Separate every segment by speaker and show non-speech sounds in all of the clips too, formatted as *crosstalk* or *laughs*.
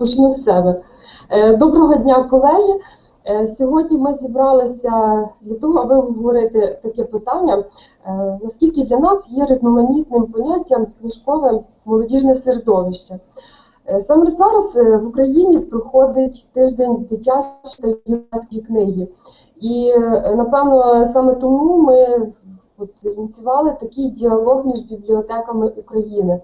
Speaker 1: почну з себе. Е, Доброго дня, колеги. Е, Сьогодні ми зібралися для того, аби обговорити таке питання, е, наскільки для нас є різноманітним поняттям книжкове молодіжне середовище. Саме зараз в Україні проходить тиждень дитячої та юнацької книги. І напевно саме тому ми от, ініціювали такий діалог між бібліотеками України.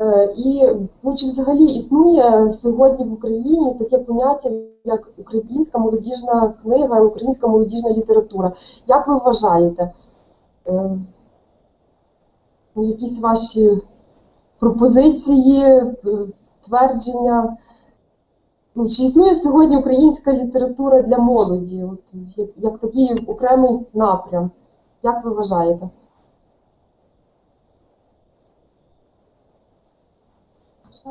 Speaker 1: Е, І ну, чи взагалі існує сьогодні в Україні таке поняття, як українська молодіжна книга, українська молодіжна література? Як ви вважаєте? Е, ну, Якісь ваші пропозиції, е, твердження? Ну, чи існує сьогодні українська література для молоді, як такий окремий напрям? Як ви вважаєте? Е,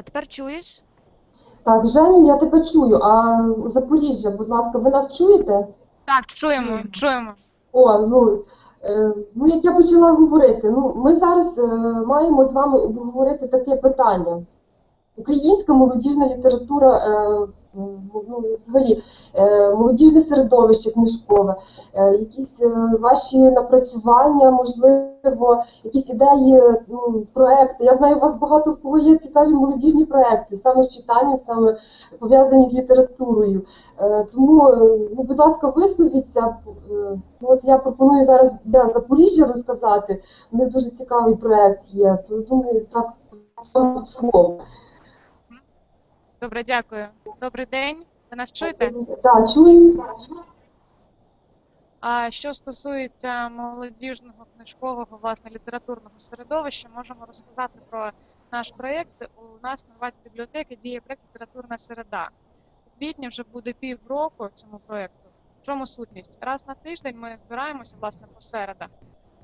Speaker 2: А тепер чуєш?
Speaker 1: так, Женю, я тебе чую. А Запоріжжя, будь ласка, ви нас чуєте?
Speaker 2: Так, чуємо, чуємо.
Speaker 1: О, ну, е, ну як я почала говорити, ну ми зараз е, маємо з вами обговорити таке питання. Українська молодіжна література, е, ну, взагалі, е, молодіжне середовище книжкове, е, якісь е, ваші напрацювання, можливо, якісь ідеї, ну, проекти. Я знаю, у вас багато в кого є цікаві молодіжні проекти, саме з читанням, саме пов'язані з літературою. Е, Тому, е, ну, будь ласка, висловіться. Е, от я пропоную зараз для Запоріжжя розказати. У них дуже цікавий проект є. То думаю, так слово.
Speaker 2: Добре, дякую. Добрий день. Ви нас чуєте?
Speaker 1: Так, чую.
Speaker 2: А що стосується молодіжного книжкового, власне, літературного середовища, можемо розказати про наш проєкт. У нас на базі бібліотеки діє проєкт Літературна середа. У квітні вже буде півроку цьому проєкту. В чому сутність? Раз на тиждень ми збираємося власне по середах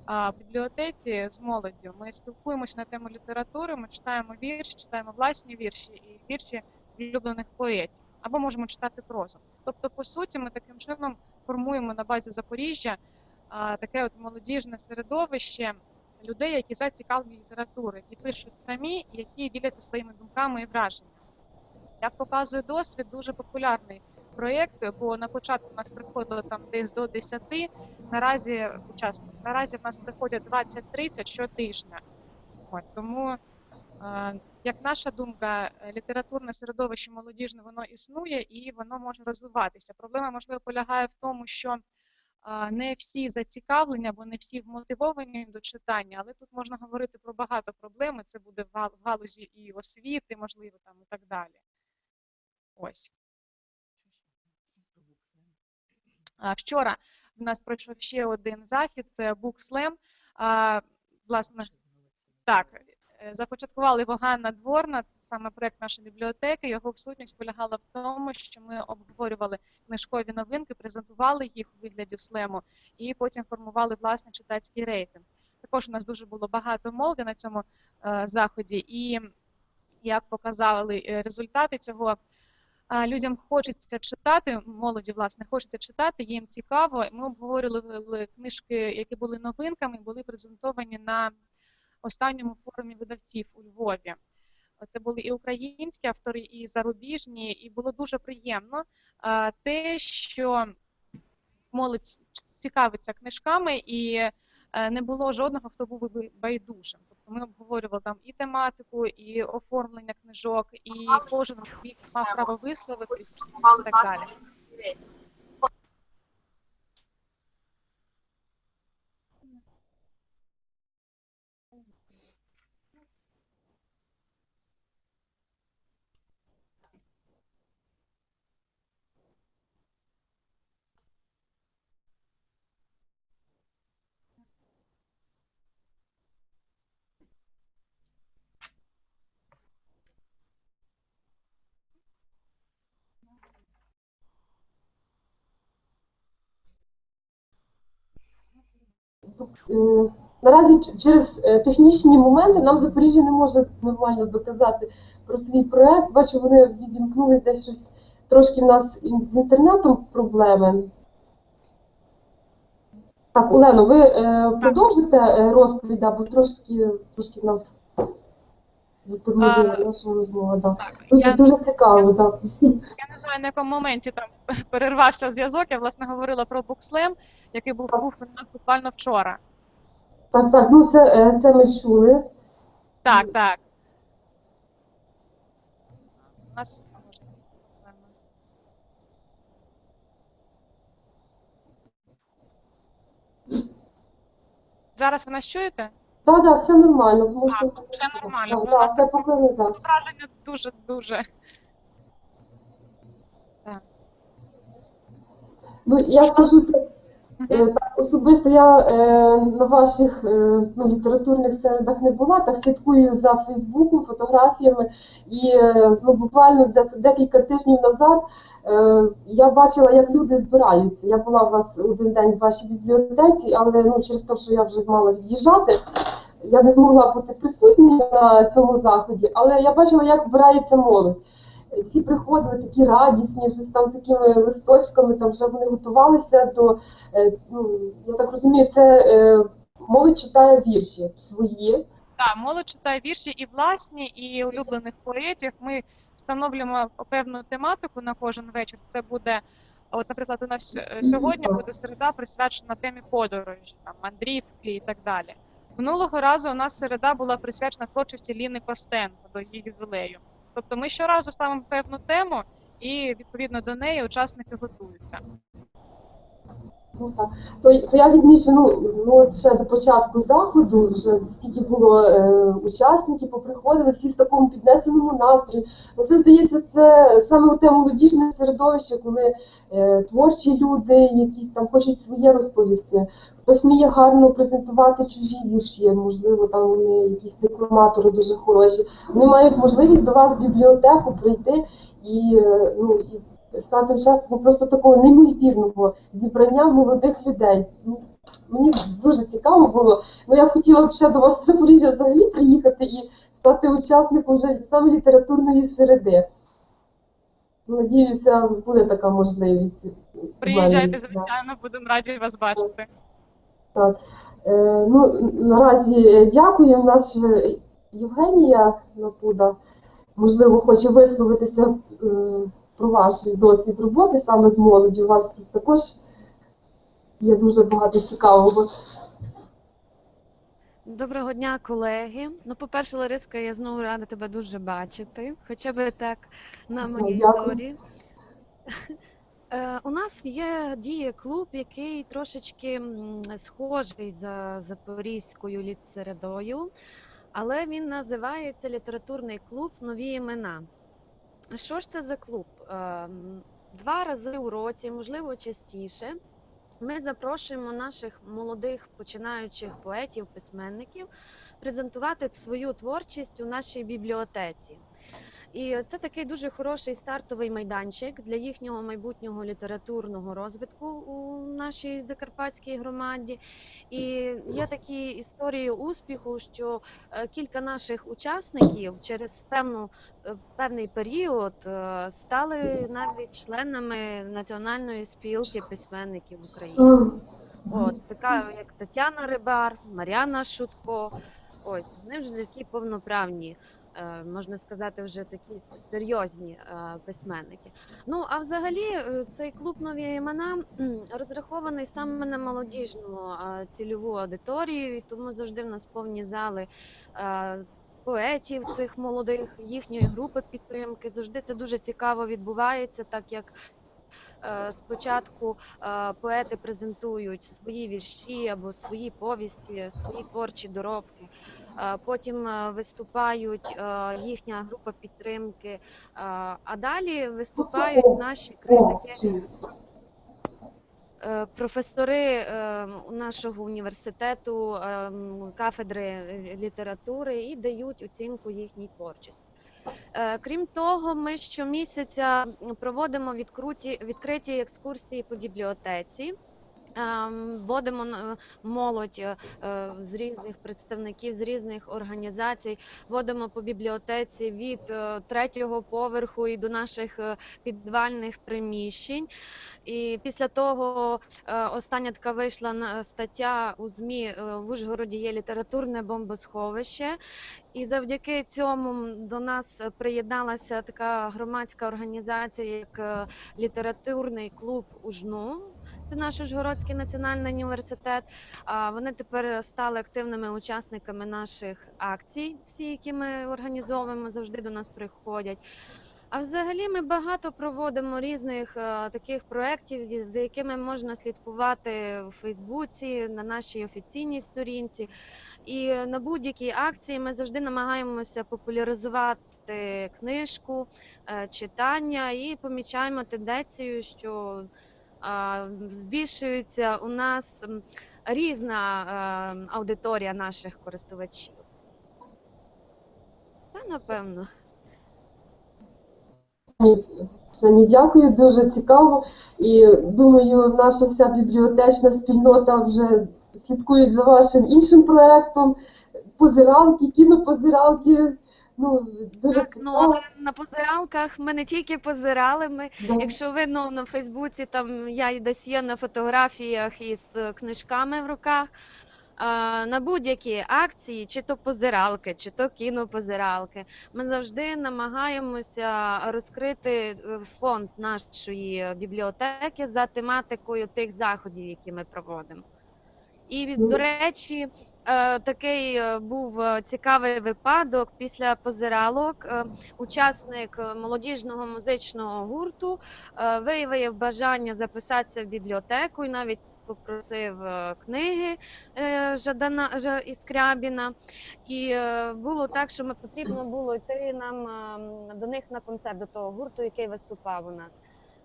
Speaker 2: а, в бібліотеці з молоддю. Ми спілкуємося на тему літератури, ми читаємо вірші, читаємо власні вірші і вірші улюблених поетів, або можемо читати прозу. Тобто, по суті, ми таким чином формуємо на базі Запоріжжя а, таке от молодіжне середовище людей, які зацікавлені літературою, які пишуть самі і які діляться своїми думками і враженнями. Як показує досвід, дуже популярний проєкт, бо на початку у нас приходило там десь до 10, наразі учасників. Наразі в нас приходять 20-30 щотижня. От, тому, е, як наша думка, е, літературне середовище молодіжне воно існує і воно може розвиватися. Проблема можливо полягає в тому, що не всі зацікавлені або не всі вмотивовані до читання, але тут можна говорити про багато проблем. Це буде в галузі і освіти, можливо, там і так далі. Ось. Вчора в нас пройшов ще один захід, це BookSlam. А, Власне, так, започаткували його Ганна Дворна, це саме проект нашої бібліотеки. Його сутність полягала в тому, що ми обговорювали книжкові новинки, презентували їх у вигляді слему і потім формували власний читацький рейтинг. Також у нас дуже було багато молоді на цьому е, заході, і як показали е, результати цього. Людям хочеться читати, молоді власне хочеться читати, їм цікаво. Ми обговорювали книжки, які були новинками, були презентовані на останньому форумі видавців у Львові. Це були і українські автори, і зарубіжні, і було дуже приємно те, що молодь цікавиться книжками, і е, не було жодного, хто був би байдужим. Тобто Ми обговорювали там і тематику, і оформлення книжок, і кожен мав право висловитись і так далі.
Speaker 1: Е, Наразі через е, технічні моменти нам Запоріжжя не може нормально доказати про свій проект. Бачу, вони відімкнули десь щось трошки в нас з інтернетом проблеми. Так, Олено, ви е, продовжите розповідь, або бо трошки, трошки в нас
Speaker 2: А,
Speaker 1: наша розмова.
Speaker 2: Так,
Speaker 1: Дуже, цікаво, так.
Speaker 2: я не знаю, на якому моменті там *laughs* перервався зв'язок. Я власне говорила про букслем, який був, був у нас буквально вчора.
Speaker 1: Так, так, ну це, е, це ми чули.
Speaker 2: Так, так. У нас. Зараз ви нас чуєте?
Speaker 1: Так, так, все нормально.
Speaker 2: Так, все нормально,
Speaker 1: Так,
Speaker 2: у
Speaker 1: так,
Speaker 2: нас
Speaker 1: все поки не так.
Speaker 2: Враження дуже дуже.
Speaker 1: Ну, я скажу так, так, особисто я е, на ваших е, ну, літературних середах не була, так слідкую за Фейсбуком, фотографіями. І е, ну, буквально декілька тижнів назад е, я бачила, як люди збираються. Я була у вас один день в вашій бібліотеці, але ну, через те, що я вже мала від'їжджати, я не змогла бути присутньою на цьому заході, але я бачила, як збирається молодь. Всі приходили такі радісні, щось там такими листочками, там вже вони готувалися до, е, ну, я так розумію, це е, молодь читає вірші свої.
Speaker 2: Так, молодь читає вірші і власні, і улюблених поетів. Ми встановлюємо певну тематику на кожен вечір. Це буде, от, наприклад, у нас е, сьогодні буде середа присвячена темі подорожі, там мандрівки і так далі. Минулого разу у нас середа була присвячена творчості Ліни Костенко до її ювілею. Тобто ми щоразу ставимо певну тему, і відповідно до неї учасники готуються.
Speaker 1: Ну, так. То, то я відмічу, ну, ну ще до початку заходу вже стільки було е, учасників, поприходили всі в такому піднесеному настрої. Ну, це здається, це саме те молодіжне середовище, коли е, творчі люди якісь там хочуть своє розповісти. Хтось вміє гарно презентувати чужі вірші, можливо, там вони якісь декламатори дуже хороші. Вони мають можливість до вас в бібліотеку прийти і, е, ну, і стати учасником просто такого неймовірного зібрання молодих людей. Мені дуже цікаво було. Ну я хотіла б ще до вас в Запоріжжя взагалі приїхати і стати учасником вже саме літературної середи. Надіюся, буде така можливість.
Speaker 2: Приїжджайте, звичайно, будемо раді вас бачити.
Speaker 1: Так. Е, ну, наразі е, дякую. У нас Євгенія Напуда, можливо, хоче висловитися е, про ваш досвід роботи саме з молоддю. У вас також є дуже багато цікавого.
Speaker 3: Доброго дня, колеги. Ну, по-перше, Лариска, я знову рада тебе дуже бачити, хоча б так на
Speaker 1: Ага,
Speaker 3: моніторі. *laughs* Е, У нас є діє клуб, який трошечки схожий за запорізькою літсередою, але він називається Літературний клуб Нові імена. Що ж це за клуб? Е, Два рази у році, можливо, частіше. Ми запрошуємо наших молодих починаючих поетів, письменників презентувати свою творчість у нашій бібліотеці. І це такий дуже хороший стартовий майданчик для їхнього майбутнього літературного розвитку у нашій закарпатській громаді. І є такі історії успіху, що е, кілька наших учасників через певну, е, певний період е, стали навіть членами Національної спілки письменників України. От, така як Тетяна Рибар, Мар'яна Шутко. Ось, вони вже такі повноправні можна сказати, вже такі серйозні е, письменники. Ну а взагалі, е, цей клуб нові імена розрахований саме на молодіжну е, цільову аудиторію, і тому завжди в нас повні зали. е, Поетів цих молодих, їхньої групи підтримки завжди це дуже цікаво відбувається, так як е, спочатку е, поети презентують свої вірші або свої повісті, свої творчі доробки. Е, Потім е, виступають е, їхня група підтримки, а далі виступають наші критики, професори нашого університету, кафедри літератури і дають оцінку їхній творчості. Крім того, ми щомісяця проводимо відкриті екскурсії по бібліотеці. Ем, Вводимо молодь е, е, з різних представників, з різних організацій, водимо по бібліотеці від е, третього поверху і до наших е, підвальних приміщень. І після того е, остання така вийшла стаття у ЗМІ е, в Ужгороді є літературне бомбосховище. І завдяки цьому до нас е, приєдналася така громадська організація, як е, літературний клуб УЖНУ. Це наш Ужгородський національний університет. Вони тепер стали активними учасниками наших акцій, всі, які ми організовуємо, завжди до нас приходять. А взагалі ми багато проводимо різних е, таких проєктів, за якими можна слідкувати у Фейсбуці, на нашій офіційній сторінці. І на будь-якій акції ми завжди намагаємося популяризувати книжку, е, читання і помічаємо тенденцію, що збільшується у нас різна аудиторія наших користувачів. Та напевно.
Speaker 1: Ні, Женю, дякую, дуже цікаво. І думаю, наша вся бібліотечна спільнота вже слідкує за вашим іншим проєктом. Позиралки, кінопозиралки. Ну, дуже
Speaker 3: Так, ну
Speaker 1: цікаво.
Speaker 3: на позиралках ми не тільки позирали. Ми,
Speaker 1: Да.
Speaker 3: якщо видно на Фейсбуці, там я і десь є на фотографіях із е, книжками в руках. А, На будь-які акції, чи то позиралки, чи то кінопозиралки, ми завжди намагаємося розкрити е, фонд нашої бібліотеки за тематикою тих заходів, які ми проводимо. І до речі, такий е, був е, цікавий випадок після позиралок. е, Учасник е, молодіжного музичного гурту е, виявив бажання записатися в бібліотеку і навіть попросив е, книги е, Жадана Жа- Іскрябіна. І е, було так, що потрібно було йти нам е, до них на концерт до того гурту, який виступав у нас.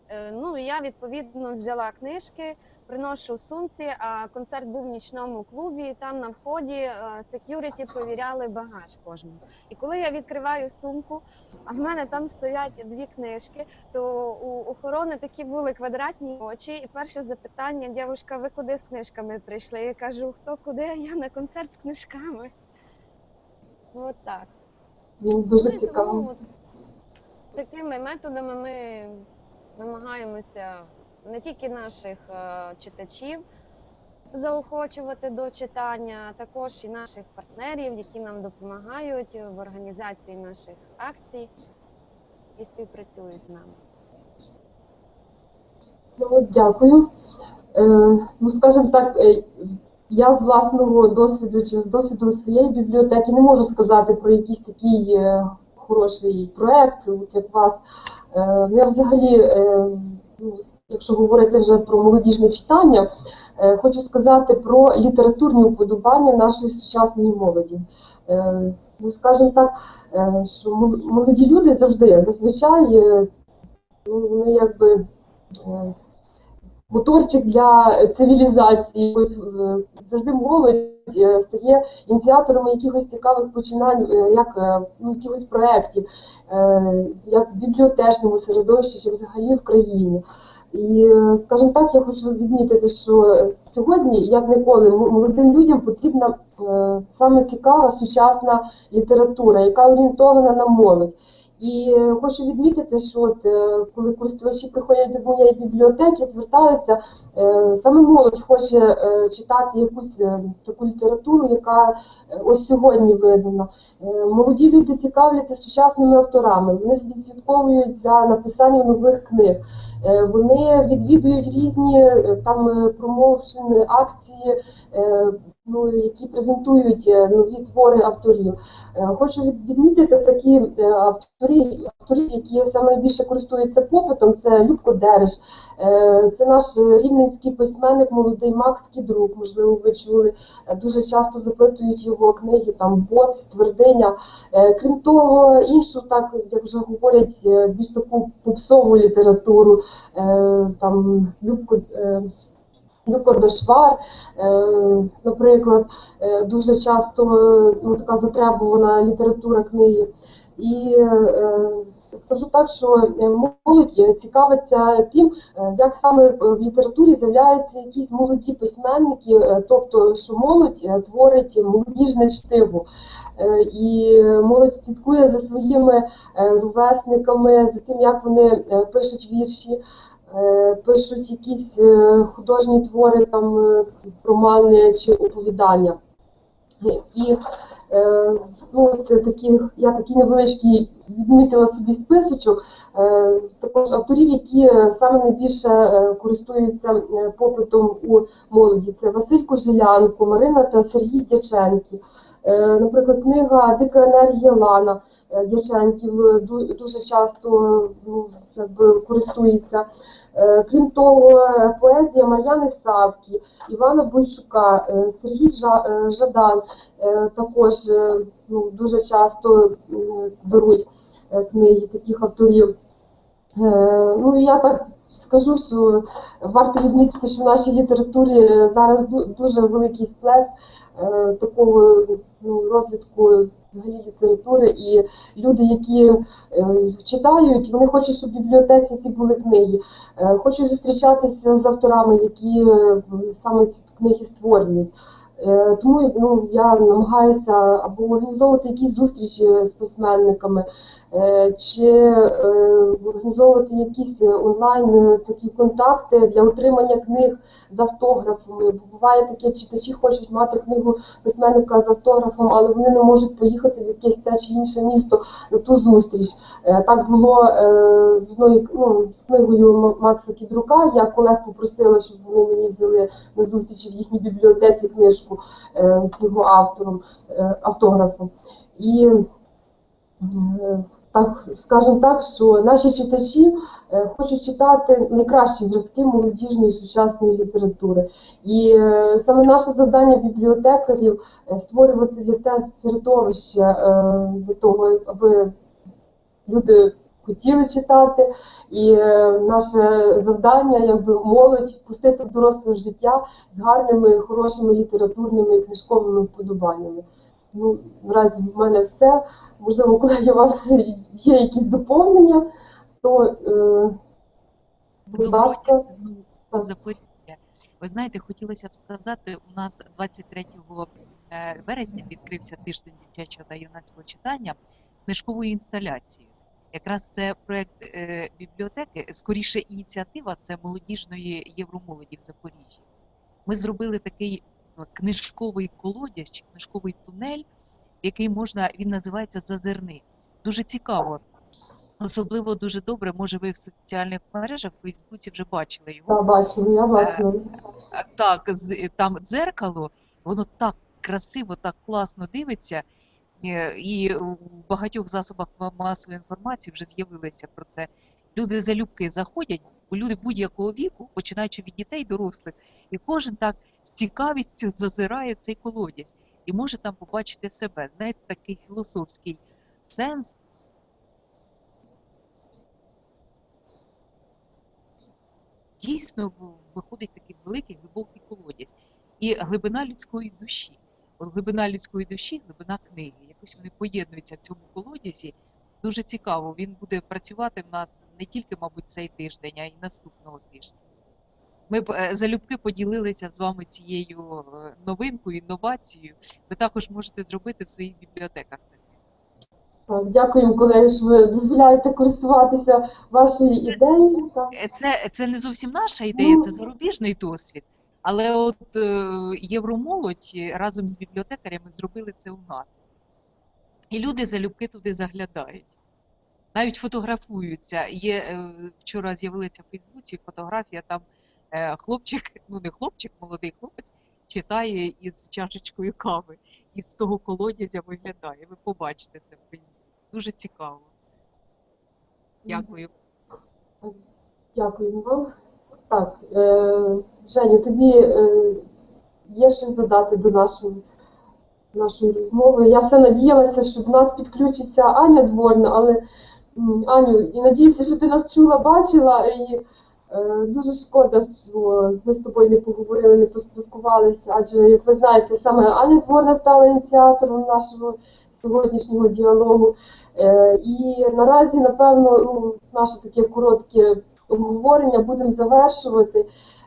Speaker 3: Е, Ну я відповідно взяла книжки, приношу сумці. А концерт був в нічному клубі. І там на вході секюріті перевіряли багаж кожного. І коли я відкриваю сумку, а в мене там стоять дві книжки, то у охорони такі були квадратні очі. І перше запитання: дівушка, ви куди з книжками прийшли? Я кажу, хто куди? Я на концерт з книжками. Ну, От так.
Speaker 1: Дуже цікаво.
Speaker 3: такими методами ми намагаємося не тільки наших е, читачів заохочувати до читання, а також і наших партнерів, які нам допомагають в організації наших акцій і співпрацюють з нами.
Speaker 1: Ну, дякую. Е, ну, скажімо так, е, я з власного досвіду чи з досвіду своєї бібліотеки не можу сказати про якийсь такий е, хороший проєкт, як у вас. Е, я взагалі, е, ну, якщо говорити вже про молодіжне читання, е, хочу сказати про літературні уподобання нашої сучасної молоді. Е, ну, скажімо так, е, що молоді люди завжди, зазвичай, ну, вони якби. моторчик для цивілізації. Якось, е, завжди молодь стає ініціаторами якихось цікавих починань, як ну, якихось проєктів, як в бібліотечному середовищі, чи взагалі в країні. І, е, скажімо так, я хочу відмітити, що сьогодні, як ніколи, молодим людям потрібна е, саме цікава сучасна література, яка орієнтована на молодь. І е, хочу відмітити, що от, коли користувачі приходять до моєї бібліотеки, звертаються, саме молодь хоче е, читати якусь е, таку літературу, яка е, ось сьогодні видана. Е, Молоді люди цікавляться сучасними авторами, вони відслідковують за написанням нових книг. Е, Вони відвідують різні е, там е, акції, е, ну, які презентують е, нові твори авторів. Е, Хочу відмітити такі е, автори, авторів, які саме найбільше користуються попитом. Це Любко Дереш, е, це наш рівненський письменник, молодий Макс Кідрук, можливо, ви чули. Е, Дуже часто запитують його книги, там Бот, Твердиня. Е, Крім того, іншу, так як вже говорять, е, більш таку попсову літературу, е, там Любко. е, Люко Дешвар, е, наприклад, е, дуже часто е, ну, така затребувана література книги. І е, скажу так, що е, молодь цікавиться тим, е, як саме в літературі з'являються якісь молоді письменники, е, тобто, що молодь е, творить молодіжне чтиво. Е, І молодь слідкує за своїми е, ровесниками, за тим, як вони е, пишуть вірші, е, пишуть якісь е, художні твори, там е, романи чи оповідання. І е, от такі, я такий невеличкий відмітила собі списочок е, також авторів, які е, саме найбільше е, користуються е, попитом у молоді. Це Василь Кожелянко, Марина та Сергій Дяченки. Е, Наприклад, книга Дика енергія Лана е, Дяченків е, ду- дуже часто е, ну, якби, користується. Е, Крім того, е, поезія Мар'яни Савки, Івана Бойчука, е, Сергій Жадан також ну, дуже часто беруть книги таких авторів. Ну я так скажу, що варто відмітити, що в нашій літературі зараз дуже великий сплеск е, такого ну, розвитку взагалі літератури, і люди, які е, читають, вони хочуть, щоб в бібліотеці ці були книги. Е, Хочу зустрічатися з авторами, які саме ці книги створюють. Тому ну, я намагаюся або організовувати якісь зустрічі з письменниками, чи е, організовувати якісь онлайн е, такі контакти для отримання книг з автографами. Бо буває таке, читачі хочуть мати книгу письменника з автографом, але вони не можуть поїхати в якесь те чи інше місто на ту зустріч. Е, Так було е, з одною ну, книгою Макса Кідрука. Я колег попросила, щоб вони мені взяли на зустрічі в їхній бібліотеці книжку е, з його автором, е, автографом. І е, так, скажімо так, що наші читачі е, хочуть читати найкращі зразки молодіжної сучасної літератури. І е, саме наше завдання бібліотекарів е, створювати для те середовище для того, аби люди хотіли читати, і наше завдання, якби молодь пустити в доросле життя з гарними, хорошими літературними і книжковими вподобаннями. Ну, наразі в мене все. Можливо, коли у вас *laughs* є якісь доповнення, то е, будь ласка.
Speaker 4: Запоріжжя. Ви знаєте, хотілося б сказати, у нас 23 е, вересня відкрився тиждень дитячого та юнацького читання книжковою інсталяцією. Якраз це проект е, бібліотеки, скоріше ініціатива це молодіжної євромолоді в Запоріжжі. Ми зробили такий книжковий колодязь чи книжковий тунель, який можна, він називається Зазирни. Дуже цікаво. Особливо дуже добре, може, ви в соціальних мережах в Фейсбуці вже бачили його.
Speaker 1: Я бачила, я бачила.
Speaker 4: Так, там дзеркало, воно так красиво, так класно дивиться. Е, І в багатьох засобах масової інформації вже з'явилися про це. Люди залюбки заходять, люди будь-якого віку, починаючи від дітей, дорослих, і кожен так з цікавістю зазирає цей колодязь і може там побачити себе. Знаєте, такий філософський сенс. Дійсно виходить такий великий глибокий колодязь і глибина людської душі. От глибина людської душі, глибина книги. Якось вони поєднуються в цьому колодязі. Дуже цікаво. Він буде працювати в нас не тільки, мабуть, цей тиждень, а й наступного тижня. Ми б е, залюбки поділилися з вами цією е, новинкою, інновацією. Ви також можете зробити в своїх бібліотеках.
Speaker 1: Так, дякуємо, колеги, що ви дозволяєте користуватися вашою ідеєю.
Speaker 4: Е, Це, це не зовсім наша ідея,
Speaker 1: Ну.
Speaker 4: це зарубіжний досвід. Але от Євромолодь разом з бібліотекарями зробили це у нас. І люди залюбки туди заглядають. Навіть фотографуються. Є, вчора з'явилася в Фейсбуці фотографія, там хлопчик, ну не хлопчик, молодий хлопець, читає із чашечкою кави. І з того колодязя виглядає. Ви побачите це в Фейсбуці. Дуже цікаво. Дякую.
Speaker 1: Дякуємо вам. Так, е, Женю, тобі е, є щось додати до нашої, нашої розмови. Я все надіялася, що до нас підключиться Аня Дворна, але Аню, і надіюся, що ти нас чула, бачила, і е, дуже шкода, що ми з тобою не поговорили, не поспілкувалися, адже, як ви знаєте, саме Аня Дворна стала ініціатором нашого сьогоднішнього діалогу. Е, І наразі, напевно, ну, наше таке коротке обговорення будемо завершувати.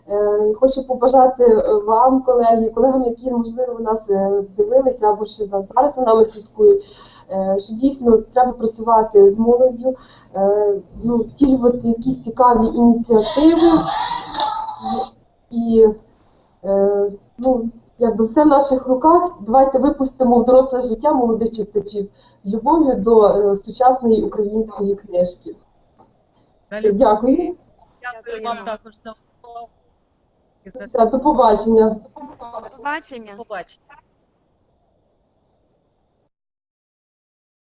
Speaker 1: Е, Хочу побажати е, вам, колеги, колегам, які можливо нас е, дивилися або ще зараз за нами слідкують, е, що дійсно треба працювати з молоддю, е, ну, втілювати якісь цікаві ініціативи і е, ну, якби все в наших руках. Давайте випустимо в доросле життя молодих читачів з любов'ю до е, сучасної української книжки. Дякую.
Speaker 4: Дякую
Speaker 3: Дякую.
Speaker 4: вам також за увагу. За
Speaker 1: Все, до побачення.
Speaker 3: Побачення.
Speaker 4: побачення.